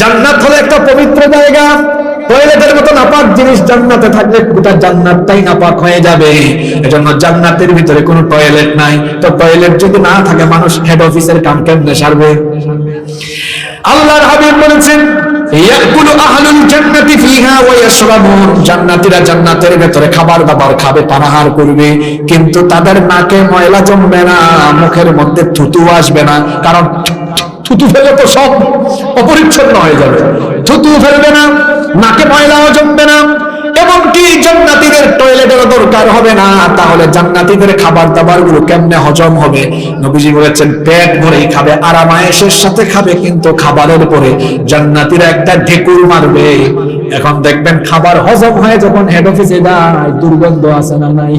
জান্নাত হলো একটা পবিত্র জায়গা। টয়লেটের মতো নাপাক জিনিস জান্নাতে থাকলে গোটা জান্নাতটাই নাপাক হয়ে যাবে। এজন্য জান্নাতের ভিতরে কোনো টয়লেট নাই। তো টয়লেট যদি না থাকে, মানুষ হেড অফিসের কাম কেমনে সারবে? আল্লাহর হাবিব বলেছেন জান্নাতীরা ভেতরে খাবার দাবার খাবে করবে, কিন্তু তাদের নাকে ময়লা জমবে না, মুখের মধ্যে থুতু আসবে না, কারণ থুতু ফেলে তো সব অপরিচ্ছন্ন হয়ে যাবে। থুতু ফেলবে না, নাকে ময়লাও জমবে না এমনকি জান্নাতীদের টয়লেটের দরকার হবে না? তাহলে জান্নাতীদের খাবার দাবারগুলো কেমনে হজম হবে? নবীজি বলেছেন, পেট ভরেই খাবে আরামায়েশের সাথে খাবে, কিন্তু খাবারের পরে জান্নাতীরা একটা ঢেকুর মারবে। এখন দেখবেন খাবার হজম হয়ে যখন হেড অফিসে যায় দুর্গন্ধ আছে না নাই?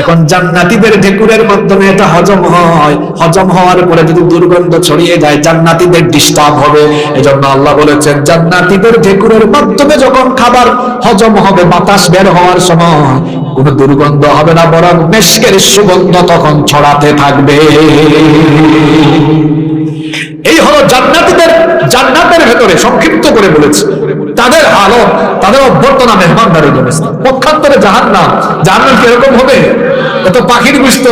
এখন জান্নাতীদের ঢেকুরের মাধ্যমে এটা হজম হয়। হজম হওয়ার পরে যদি দুর্গন্ধ ছড়িয়ে যায়, জান্নাতীদের ডিস্টার্ব হবে। এজন্য আল্লাহ বলেছেন, জান্নাতীদের ঢেকুরের মাধ্যমে যখন খাবার হজম হবে, বাতাস বের হওয়ার সময় কোনো দুর্গন্ধ হবে না, বরং মেশকের সুগন্ধ তখন ছড়াতে থাকবে। এই হলো জান্নাতীদের, জান্নাতের ভেতরে সংক্ষিপ্ত করে বলেছে। তাদের হালত, তাদের অভ্যর্থনা মেহমানদারি জন্য পক্ষান্তরে জাহান নাম জাহান নাম কীরকম হবে? এত পাখির গুস্ত।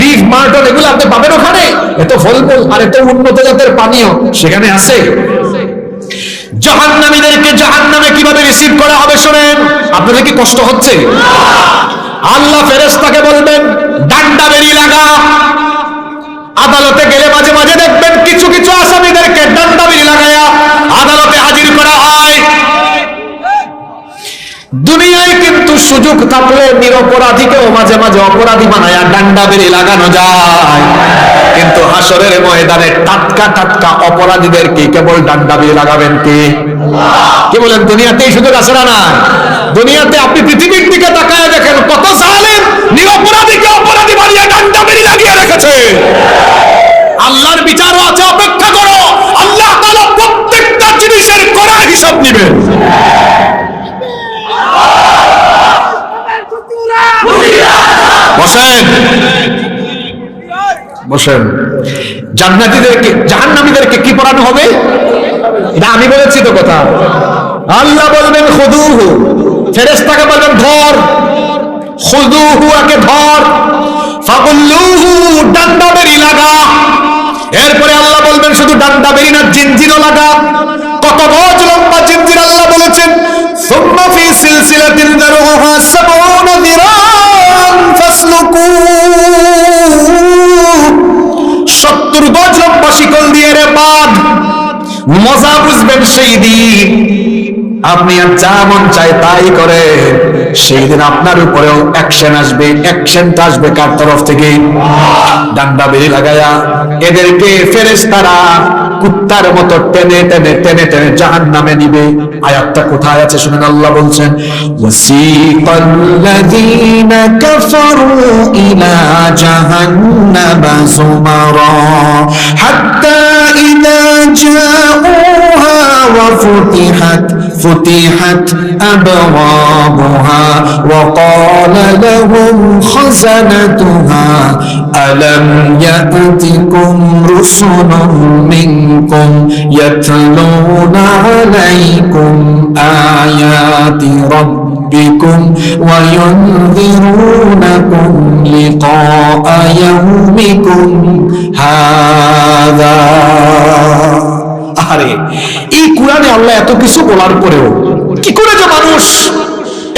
বিফ মার্টন এগুলো আপনি পাবেন ওখানে। এত ফলমূল, আর এত উন্নত জাতের পানীয় সেখানে আছে। জাহান্নামীদেরকে জাহান্নামে কীভাবে রিসিভ করা হবে শোনেন? আপনাদের কি কষ্ট হচ্ছে? আল্লাহ ফেরেশতাকে বলবেন, ডান্ডা বেরিয়ে লাগা। আদালতে গেলে মাঝে মাঝে দেখবেন, কিছু কিছু আসামিদেরকে ডান্ডা বেরিয়ে লাগায়া আদালতে হাজির করা হয় দুনিয়ায় কিন্তু সুযোগ থাকলে নিরপরাধীকেও মাঝে মাঝে অপরাধী বানায়া ডান্ডা বেরিয়ে লাগানো যায়। কিন্তু হাসরের ময়দানে টাটকা টাটকা অপরাধীদেরকে কেবল ডান্ডা বেরিয়ে লাগাবেন কে? কি বলেন, দুনিয়াতে এই সুযোগ না না দুনিয়াতে আপনি পৃথিবীর দিকে তাকায় দেখেন কত জালেম নিরপরাধীকে অপরাধী বানিয়ে ডান্ডা বেরিয়ে লাগিয়ে রেখেছে। আল্লাহর বিচারও আছে, অপেক্ষা করো। আল্লাহ তাআলা প্রত্যেকটা জিনিসের কড়া হিসাব নেবেন বসেন। বসেন। কি পড়ানো হবে? এটা আমি বলেছি তো কথা। আল্লাহ বলবেন বলবেন, ধর। ধর। লাগা। এরপরে আল্লাহ বলবেন, শুধু ডান্ডা বেরি না লাগা। কত লম্বা জিনজির আল্লাহ বলেছেন, সুম্মা ফি সিলসিলাতিন দারুহা মজা বুঝবেন সেই দিন আপনি আর যা মন চায় তাই করে। সেই দিন আপনার উপরেও অ্যাকশন আসবে অ্যাকশনটা আসবে কার তরফ থেকে? ডান্ডা বেরি লাগায়া, এদেরকে ফেরেশতারা কুত্তার মতো টেনে টেনে টেনে টেনে জাহান নামে নিবে। আয়াতটা কোথায় আছে শুনেন আল্লাহ বলছেন ওয়াসিকাল্লাযীনা কাফারু হাত্তা إذا جاءوها وفتحت فتحت أبوابها وقال لهم خزنتها ألم يأتكم رسل منكم يتلون عليكم آيات ربكم وينذرونكم لقاء يومكم؟ এই কোরআনে আল্লাহ এত কিছু বলার পরেও কি করে যে মানুষ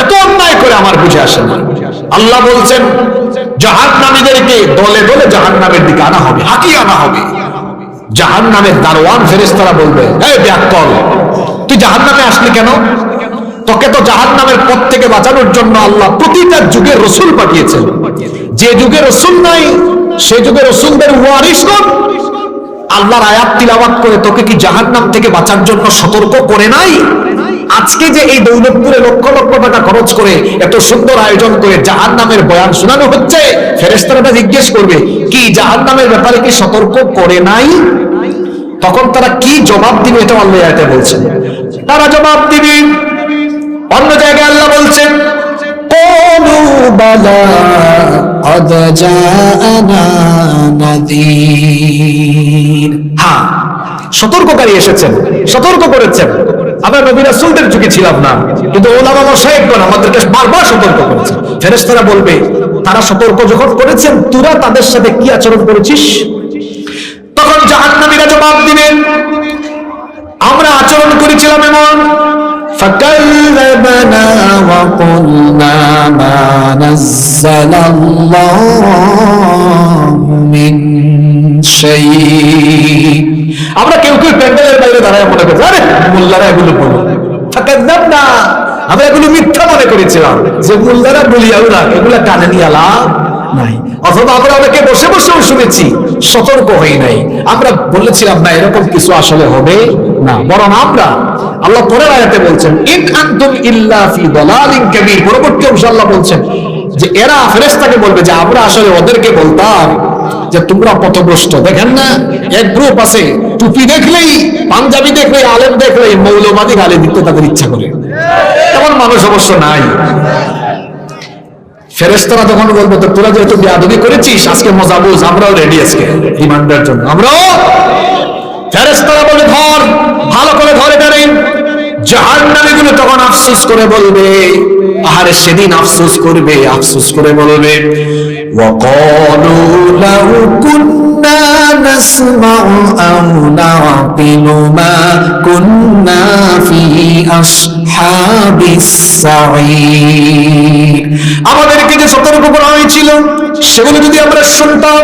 এত অন্যায় করে আমার বুঝে আসে না। আল্লাহ বলছেন জাহান নামীদেরকে দলে দলে জাহান নামের দিকে আনা হবে হাকি আনা হবে। জাহান নামের দারোয়ান ফেরেস্তারা বলবে তুই জাহান নামে আসলি কেন? তোকে তো জাহান নামের পথ থেকে বাঁচানোর জন্য আল্লাহ প্রতিটা যুগে রসুল পাঠিয়েছেন। যে যুগে রসুল নাই, সে যুগে রসুলদের ওয়ারিসগণ আল্লাহর আয়াত তিলাবাত করে তোকে কি জাহান্নাম থেকে বাঁচার জন্য সতর্ক করে নাই? আজকে যে এই দৌলতপুরে লক্ষ লক্ষ টাকা খরচ করে এত সুন্দর আয়োজন করে জাহান নামের বয়ান শোনানো হচ্ছে ফেরেস্তারাটা জিজ্ঞেস করবে, কি জাহান নামের ব্যাপারে কি সতর্ক করে নাই? তখন তারা কি জবাব দিবে এটা আল্লাহ বলছেন। তারা জবাব দিবে, অন্য জায়গায় আল্লাহ বলছেন بلى قد جاءنا نذير হ্যাঁ সতর্ককারী এসেছেন সতর্ক করেছেন আমরা নবী রাসূলদের যুগে ছিলাম না কিন্তু ওলামা মাশায়েখগণ আমাদেরকে বারবার সতর্ক করেছেন ফেরেশতারা বলবে তারা সতর্ক যখন করেছেন তোরা তাদের সাথে কি আচরণ করেছিস তখন জাহান্নামীরা জবাব দিবেন আমরা আচরণ করেছিলাম এমন فكذبنا وقلنا ما نزل الله من شيء আমরা কেউ কেউ প্যান্ডেলের বাইরে দাঁড়ায় মনে করছি আরে মোল্লারা এগুলো বলো ফাকাদ্দাব না আমরা এগুলো মিথ্যা মনে করেছিলাম যে মোল্লারা বলিয়াউরা এগুলা কানে নিয়ে লাভ নাই। অথবা আমরা অনেকে বসে বসেও শুনেছি, সতর্ক হই নাই। আমরা বলেছিলাম, না, এরকম কিছু আসলে হবে না। বরং আমরা আল্লাহ পরের আয়াতে বলছেন, ইন আনতুম ইল্লা ফি দালালিন পরবর্তী অংশে আল্লাহ বলছেন যে, এরা ফেরেশতাকে বলবে যে, আমরা আসলে ওদেরকে বলতাম যে, তোমরা পথভ্রষ্ট। দেখেন না, এক গ্রুপ আছে, টুপি দেখলেই, পাঞ্জাবি দেখলেই, আলেম দেখলেই, মৌলবাদী গালি দিতে তাদের ইচ্ছা করে। এমন মানুষ অবশ্য নাই। ফেরেস্তারা তখন বলব, তো তোরা যেহেতু বেআবি করেছিস, আজকে মজা বুঝ, আমরাও রেডি আজকে ইমানদার জন্য। আমরাও ফেরেস্তারা বলে, ধর, ভালো করে ধরে এটারে জাহান্নামীগুলো তখন আফসোস করে বলবে, আহারে, সেদিন আফসোস করবে, আফসোস করে বলবে ওয়াকালু লাউ কুন্না نسمع أو نعقل ما كنا في أصحاب السعير আমাদেরকে যে সতর্ক করা হয়েছিল সেগুলো যদি আমরা শুনতাম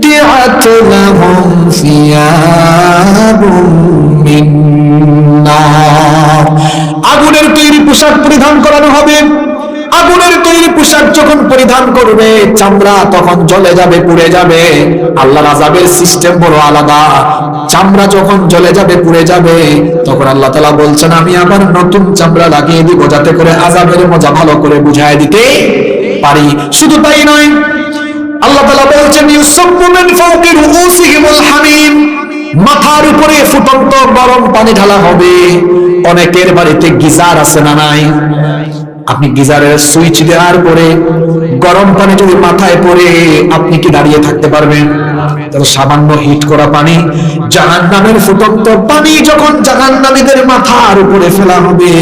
قطعت لهم ثياب من نار আগুনের তৈরি পোশাক পরিধান করানো হবে আগুনের তৈরি পোশাক যখন পরিধান করবে চামড়া তখন জ্বলে যাবে পুড়ে যাবে আল্লাহর আজাবের সিস্টেম বড় আলাদা চামড়া যখন জ্বলে যাবে পুড়ে যাবে তখন আল্লাহ তালা বলছেন আমি আবার নতুন চামড়া লাগিয়ে দিব যাতে করে আজাবের মজা ভালো করে বুঝায় দিতে পারি শুধু তাই নয় আল্লাহ তালা বলছেন মাথার উপরে ফুটন্ত গরম পানি ঢালা হবে। অনেকের বাড়িতে গিজার আছে না নাই? আপনি গিজারের সুইচ দেওয়ার পরে গরম পানি যদি মাথায় পড়ে, আপনি কি দাঁড়িয়ে থাকতে পারবেন? সামান্য হিট করা পানি জাহান নামের ফুটন্ত পানি যখন জাহান নামীদের মাথার উপরে ফেলা হবে,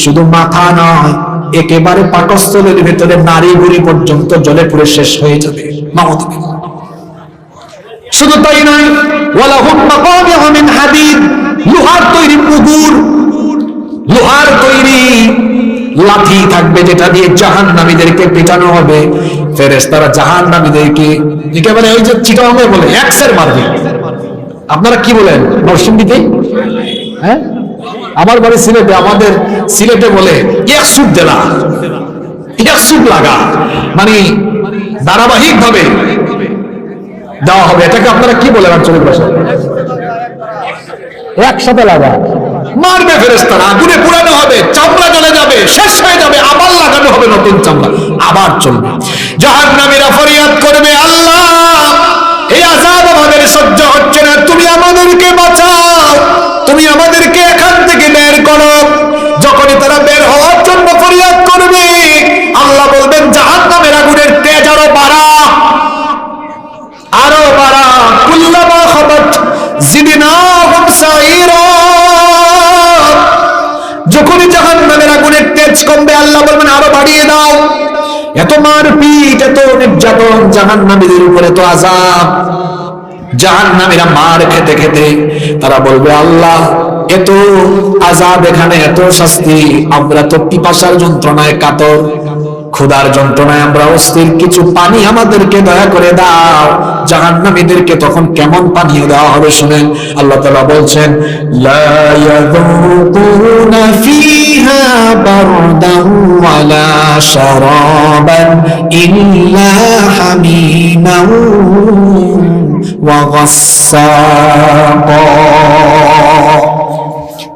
শুধু মাথা নয় একেবারে পাকস্থলের ভেতরে নারী বুড়ি পর্যন্ত জলে পুড়ে শেষ হয়ে যাবে। শুধু তাই নয় লোহার তৈরি পুকুর। লোহার তৈরি লাঠি থাকবে যেটা দিয়ে জাহান্নামীদেরকে পেটানো হবে। ফেরেশতারা জাহান্নামীদেরকে একেবারে ওই যে চিটাঙ্গে বলে একসের মারবে। আপনারা কি বলেন? নরসিংদীতে? হ্যাঁ? আমার বাড়ি সিলেটে আমাদের সিলেটে বলে এক সুপ দেলা এক সুপ লাগা। মানে ধারাবাহিক ভাবে দেওয়া হবে। এটাকে আপনারা কি বলেন আঞ্চলিক ভাষায়? একসাথে লাগা। মারবে ফেরেস্তারা আগুনে পুরানো হবে চামড়া জ্বলে যাবে শেষ হয়ে যাবে আবার লাগানো হবে নতুন চামড়া আবার চলবে। জাহান নামীরা ফরিয়াদ করবে আল্লাহ! এই আজাব আমাদের সহ্য হচ্ছে তেজ কমবে, আল্লাহ বলবেন, আরও বাড়িয়ে দাও। এত মারপিট, এত নির্যাতন জাহান নামীদের উপরে তো আজাব জাহান নামীরা মার খেতে খেতে তারা বলবে, আল্লাহ, এত আজাব এখানে, এত শাস্তি, আমরা তো পিপাসার যন্ত্রণায় কাতর। ক্ষুধার যন্ত্রণায় আমরা অস্থির। কিছু পানি আমাদেরকে দয়া করে দাও। জাহান্নামীদেরকে তখন কেমন পানীয় দেওয়া হবে শুনেন। আল্লাহ তালা বলছেন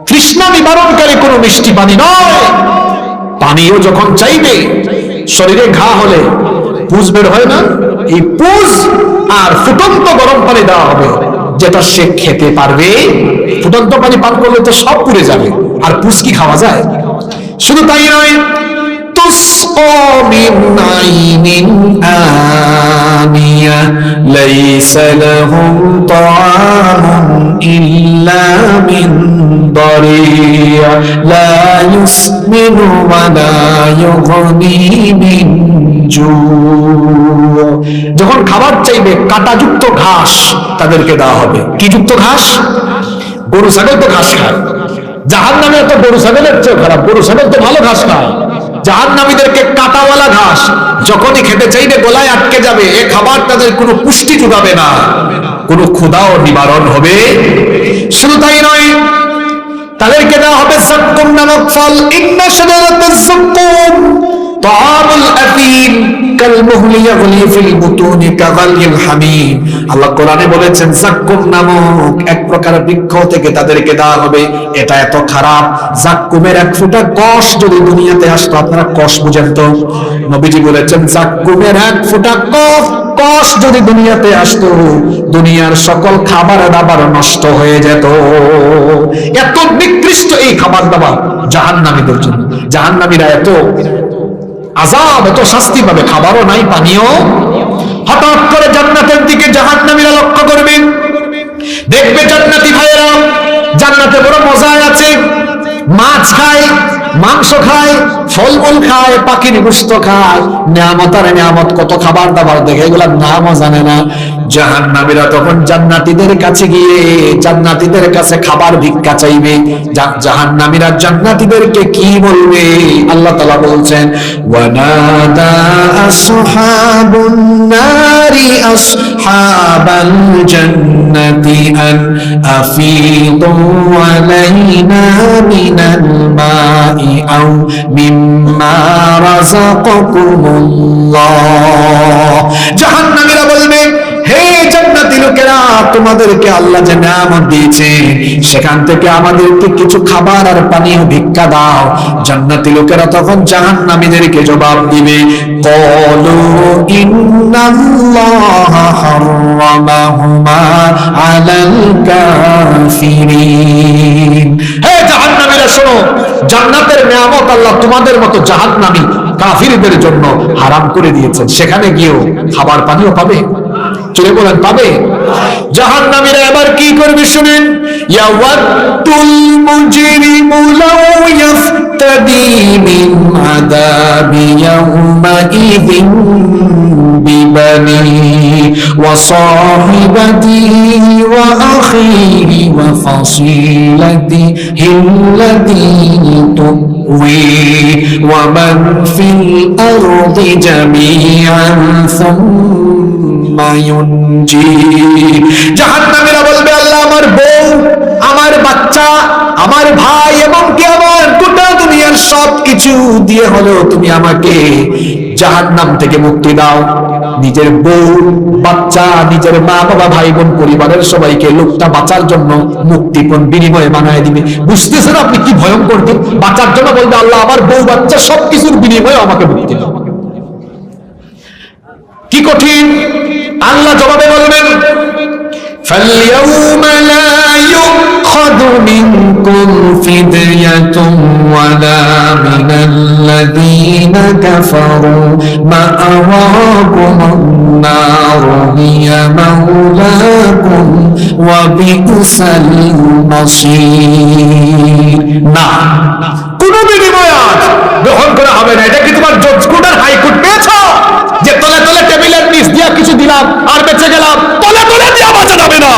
কৃষ্ণ নিবারণকারী কোনো মিষ্টি পানি নয়। পানিও যখন চাইবে শরীরে ঘা হলে পুজ বের হয় না, এই পুজ আর ফুটন্ত গরম পানি দেওয়া হবে, যেটা সে খেতে পারবে। ফুটন্ত পানি পান করলে তো সব পুড়ে যাবে, আর পুজ কি খাওয়া যায়? শুধু তাই নয় তুস মিন آنية ليس لهم طعام إلا من ضريع لا يسمن ولا يغني من جوع যখন খাবার চাইবে কাঁটাযুক্ত ঘাস তাদেরকে দেওয়া হবে কি যুক্ত ঘাস গরু ছাগল তো ঘাস খায় জাহান নামে তো গরু ছাগলের চেয়ে খারাপ গরু ছাগল তো ভালো ঘাস খায় জাহান নামীদেরকে কাঁটাওয়ালা ঘাস, যখনই খেতে চাইবে গোলায় আটকে যাবে, এ খাবার তাদের কোনো পুষ্টি যোগাবে না। কোনো ক্ষুদাও নিবারণ হবে। শুধু তাই নয়, তাদেরকে দেওয়া হবে সত্যম নামক ফল। ইন্না শাজারাতাজ সাক্কুম আপনারা কষ বুঝেন তো? নবীজি বলেছেন এক কষ কষ যদি দুনিয়াতে আসতো, দুনিয়ার সকল খাবার দাবার নষ্ট হয়ে যেত। এত নিকৃষ্ট এই খাবার দাবার জাহান্নামীদের জন্য জাহান্নামীরা এত আজাব এত শাস্তি পাবে। খাবারও নাই পানীয় হঠাৎ করে জান্নাতের দিকে জাহান্নামীরা লক্ষ্য করবেন দেখবে জান্নাতি ভাইয়েরা, জান্নাতে বড় মজায় আছে। মাছ খায়, মাংস খায় ফলমূল খায় পাখির গুস্ত খায়, নিয়ামত আর নিয়ামত, কত খাবার দাবার দেখে এগুলার নামও জানে না। জাহান নামীরা তখন জান্নাতিদের কাছে গিয়ে জান্নাতিদের কাছে খাবার ভিক্ষা চাইবে। জাহান জাহান্নামীরা জান্নাতীদেরকে কি বলবে? আল্লাহ তালা বলছেন জান্নাতি আফিদু আলাইনা মিনাল মাই أو مما رزقكم الله جهنم بلبين লোকেরা তোমাদেরকে আল্লাহ যে নিয়ামত দিয়েছে, সেখান থেকে আমাদেরকে কিছু খাবার আর পানীয় ভিক্ষা দাও। জান্নাতি লোকেরা তখন জাহান্নামীদেরকে জবাব দিবে ইন্নাল্লাহ আলাল কাফিরিন। হে জাহান্নামীরা, শোনো, জান্নাতের নিয়ামত আল্লাহ তোমাদের মতো জাহান্নামী কাফিরদের জন্য হারাম করে দিয়েছেন। সেখানে গিয়েও খাবার পানিও পাবে? জোরে বলেন পাবে? জাহান নামীরা এবার কি করবে শুনেন? ইয়াওয়াতুল মুজরিমু লাউ ইয়াফতাদি মিন আযাবি ইয়াউমা ইযিন বিবানি ওয়া সাহিবাতিহি জাহান্নামীরা আমার বউ, আমার বাচ্চা, আমার ভাই, এবং কি আমার গোটা দুনিয়ার সব কিছু দিয়ে হলেও তুমি আমাকে জাহান্নাম থেকে মুক্তি দাও। নিজের বউ, বাচ্চা, নিজের মা বাবা ভাই বোন পরিবারের সবাইকে লোকটা বাঁচার জন্য মুক্তিপণ বিনিময়ে বানায় দিবে। বুঝতেছেন আপনি কি ভয়ঙ্কর দিন? বাঁচার জন্য বলবে আল্লাহ, আমার বউ, বাচ্চা সবকিছুর বিনিময়ে আমাকে মুক্তি দাও। কি কঠিন? আল্লাহ জবাবে বলবেন فاليوم لا يؤخذ منكم فدية ولا من الذين كفروا مأواكم النار هي مولاكم وبئس المصير না কোন বিনিময় আজ গ্রহণ করা হবে না। এটা কি তোমার জজ কোর্ট আর হাইকোর্ট? পেয়েছ? যে তলে তলে টেবিলের নিচ দিয়া কিছু দিলাম, আর বেঁচে গেলাম, তলে তলে দিয়া বাঁচা যাবে না।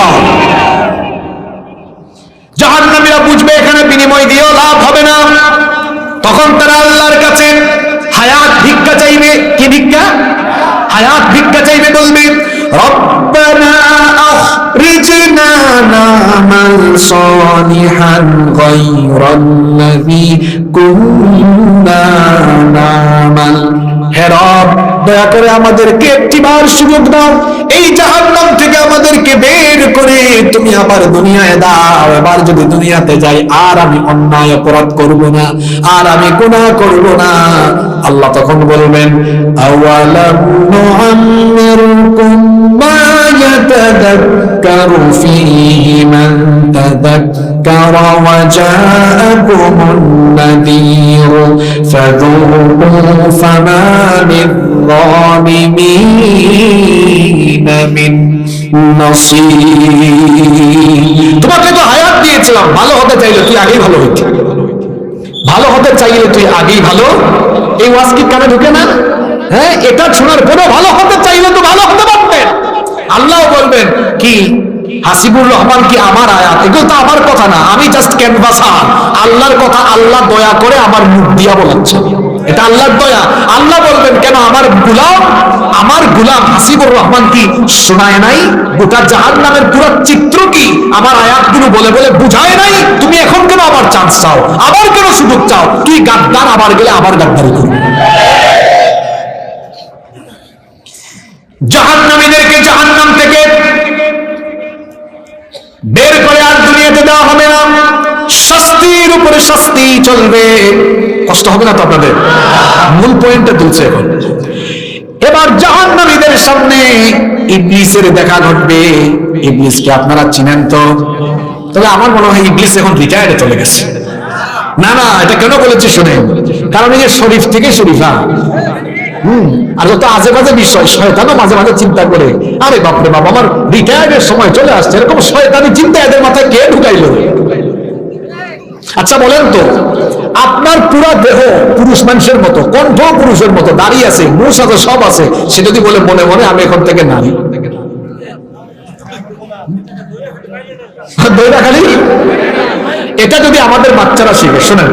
জাহান্নামীরা বুঝবে, এখানে বিনিময় দিয়েও লাভ হবে না। তখন তারা আল্লাহর কাছে, হায়াত ভিক্ষা চাইবে। কি ভিক্ষা? হায়াত ভিক্ষা চাইবে বলবে। ربنا أخرجنا نعمل صالحا غير الذي كنا نعمل হে রব দয়া করে আমাদেরকে একটিবার সুযোগ দাও এই জাহান্নাম থেকে আমাদেরকে বের করে তুমি আবার দুনিয়ায় দাও এবার যদি দুনিয়াতে যাই আর আমি অন্যায় অপরাধ করব না আর আমি গুনাহ করব না আল্লাহ তখন বলবেন আওয়ালাম নুআম্মিরকুম ইয়াতাযাক্কারু ফীহি মান তাযাক্কারা ওয়া জাআকুমুন নাযীর ফাযূকূ ফামা লিয-যালিমিন মিন নসীর। তোমাকে তো হায়াত দিয়েছিলাম, ভালো হতে চাইলে তুই আগেই ভালো হইতি। ভালো হতে চাইলে তুই আগেই ভালো। এই ওয়াজ কি কানে ঢুকে না? হ্যাঁ এটা শোনার পরে ভালো হতে চাইলে তো ভালো হতে পারতেন। আল্লাহ বলবেন, কি? হাসিবুর রহমান কি আমার আয়াত? এগুলো তো আমার কথা না, আমি জাস্ট ক্যানভাসার আল্লাহর কথা আল্লাহ দয়া করে আমার মুখ দিয়া বলাচ্ছে। এটা আল্লাহর দয়া। আল্লাহ বলবেন, কেন আমার গুলাম আমার গুলাম হাসিবুর রহমান কি শোনায় নাই? গোটা জাহান নামের পুরো চিত্র কি আমার আয়াতগুলো বলে বলে বুঝায় নাই? তুমি এখন কেন আবার চান্স চাও? আবার কেন সুযোগ চাও? তুই গাদ্দার আবার গেলে আবার গাদ্দারি করবি? জাহান্নামীদেরকে জাহান্নাম থেকে বের করে আর দুনিয়াতে দেওয়া হবে না শাস্তির উপরে শাস্তি চলবে। কষ্ট হবে না তো আপনাদের? মূল পয়েন্টটা তুলছে এখন। এবার জাহান্নামীদের সামনে ইবলিসের দেখা ঘটবে। ইবলিসকে আপনারা চিনেন তো? তবে আমার মনে হয় ইবলিস এখন রিটায়ার্ডে চলে গেছে। না না, এটা কেন বলেছি শুনেন? কারণ এই যে শরীফ থেকে শরীফা। হুম, আর যত আজে বাজে বিষয়, শয়তানও মাঝে মাঝে চিন্তা করে, আরে বাপরে বাপ, আমার রিটায়ার্ডের সময় চলে আসছে। এরকম শয়তানি চিন্তা এদের মাথায় কে ঢুকাইলো? আচ্ছা বলেন তো, আপনার পুরা দেহ পুরুষ মানুষের মতো, কণ্ঠ পুরুষের মতো দাঁড়িয়ে আছে, মুখ সাথে সব আছে, সে যদি বলে মনে মনে, আমি এখন থেকে নারী এটা যদি আমাদের বাচ্চারা শিখে, শোনেন,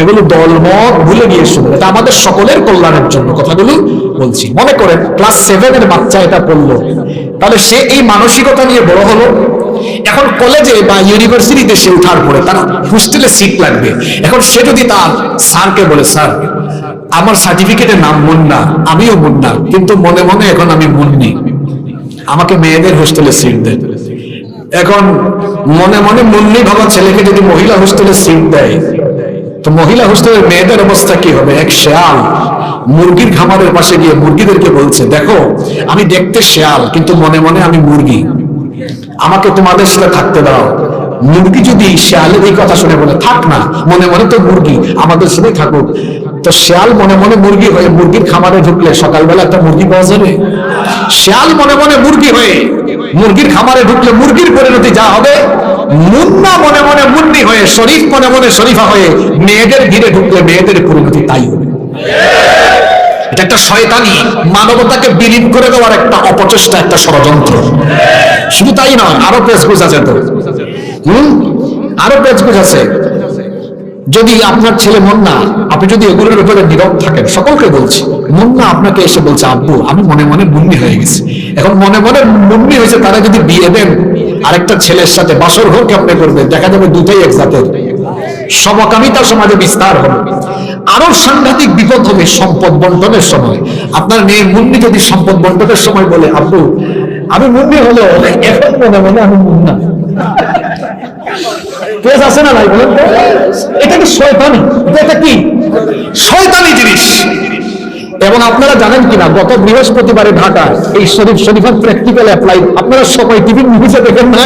এগুলো দলমত ভুলে গিয়ে শুনুন, এটা আমাদের সকলের কল্যাণের জন্য, কথাগুলো বলছি। মনে করেন ক্লাস সেভেনের বাচ্চা এটা পড়ল, তাহলে সে এই মানসিকতা নিয়ে বড় হলো? এখন কলেজে বা ইউনিভার্সিটিতে সে উঠার পরে তার হোস্টেলে সিট লাগবে। এখন সে যদি তার স্যারকে বলে, স্যার, আমার সার্টিফিকেটের নাম মুন্না, আমিও মুন্না, কিন্তু মনে মনে এখন আমি মুন্নি। আমাকে মেয়েদের হোস্টেলে সিট দেয় এখন মনে মনে মুন্নি ভাবা ছেলেকে যদি মহিলা হোস্টেলে সিট দেয়, তো মহিলা হোস্টেলের মেয়েদের অবস্থা কি হবে? এক শেয়াল মুরগির খামারের পাশে গিয়ে মুরগিদেরকে বলছে, দেখো, আমি দেখতে শেয়াল, কিন্তু মনে মনে আমি মুরগি। আমাকে তোমাদের সাথে থাকতে দাও। মুরগি যদি শেয়ালের এই কথা শুনে বলে, থাক না, মনে মনে তো মুরগি, আমাদের সাথে থাকুক। তো শেয়াল মনে মনে মুরগি হয়ে মুরগির খামারে ঢুকলে সকালবেলা একটা মুরগি পাওয়া যাবে? শেয়াল মনে মনে মুরগি হয়ে মুরগির খামারে ঢুকলে মুরগির পরিণতি যা হবে? মুন্না মনে মনে মুন্নি হয়ে, শরীফ মনে মনে শরীফা হয়ে, মেয়েদের ঘিরে ঢুকলে মেয়েদের পরিণতি তাই হবে। একটা শয়তানি মানবতাকে বিলীন করে দেওয়ার একটা অপচেষ্টা, একটা ষড়যন্ত্র। শুধু তাই নয়, আরও হম? আরও যদি আপনার ছেলে আপনি যদি এগুলোর ব্যাপারে নীরব থাকেন, সকলকে বলছি আপনাকে এসে বলছে, আব্বু, আমি মনে মনে মুন্নি হয়ে গেছি। এখন মনে মনে মুন্নি হয়েছে, তারা যদি বিয়ে দেন, আরেকটা ছেলের সাথে বাসর ঘর কেমনে করবে দেখা যাবে দুটাই এক জাতের সমকামিতা সমাজে বিস্তার হবে। আরও সাংঘাতিক বিপদ হবে সম্পদ বন্টনের সময়। আপনার মেয়ে মুন্নি যদি সম্পদ বন্টনের সময় বলে, আব্বু, আমি মুন্নি হলো এখন মনে মনে আমি মুন্না। শয়তানি? জিনিস। এবং আপনারা জানেন কিনা, গত এই শরীফ প্র্যাকটিক্যাল অ্যাপ্লাই আপনারা সবাই টিভি মুভিতে দেখেন না?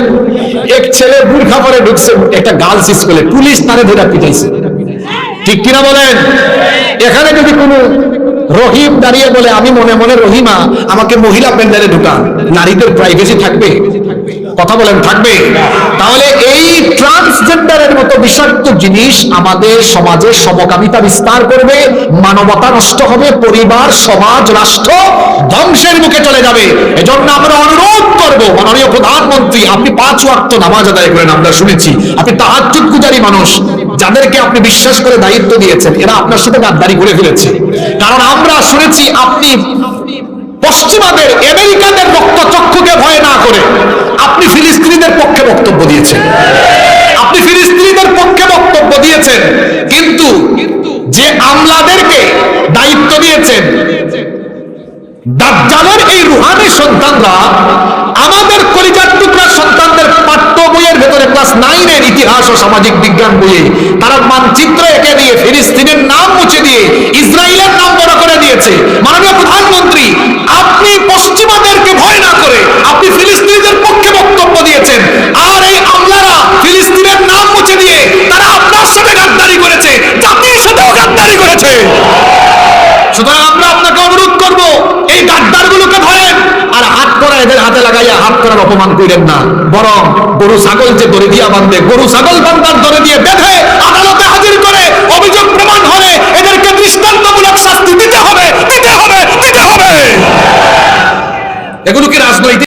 এক ছেলে বুর্খা পরে ঢুকছে, একটা গার্লস স্কুলে পুলিশ তারে ধরে পিটাইছে। ঠিক কিনা বলেন? এখানে যদি কোনো রহিম দাঁড়িয়ে বলে, আমি মনে মনে রহিমা, আমাকে মহিলা প্যান্ডালে ঢুকান। নারীদের প্রাইভেসি থাকবে। কথা বলেন, থাকবে। তাহলে এই ট্রান্সজেন্ডারের মতো বিষাক্ত জিনিস আমাদের সমাজে সমকামিতা বিস্তার করবে, মানবতা নষ্ট হবে, পরিবার, সমাজ, রাষ্ট্র ধ্বংসের মুখে চলে যাবে। এজন্য আমরা অনুরোধ করব। মাননীয় প্রধানমন্ত্রী, আপনি পাঁচ ওয়াক্ত নামাজ আদায় করেন, আমরা শুনেছি। আপনি তাহাজ্জুদ গুজারি মানুষ, যাদেরকে আপনি বিশ্বাস করে দায়িত্ব দিয়েছেন, এরা আপনার সাথে গাদ্দারি করে ফেলেছে। কারণ আমরা শুনেছি আপনি পশ্চিমাদের, আমেরিকাদের রক্তচক্ষুকে ভয় না করে আপনি ফিলিস্তিনিদের পক্ষে বক্তব্য দিয়েছেন। আপনি ফিলিস্তিনিদের পক্ষে বক্তব্য দিয়েছেন, কিন্তু যে আমলাদেরকে দায়িত্ব দিয়েছেন দাজ্জালের এই রুহানি সন্তানরা আমাদের কলিজার টুকরা সন্তানদের পাঠ্য বইয়ের ভেতরে ক্লাস নাইনের ইতিহাস ও সামাজিক বিজ্ঞান বইয়ে তারা মানচিত্র করার অপমান করিলেন না। বরং গরু ছাগল যে দরে দিয়া বাঁধবে গরু ছাগল বান্ধার দরে দিয়ে বেঁধে আদালতে হাজির করে অভিযোগ প্রমাণ হলে এদেরকে দৃষ্টান্তমূলক শাস্তি দিতে হবে দিতে হবে দিতে হবে। এগুলো কি রাজনৈতিক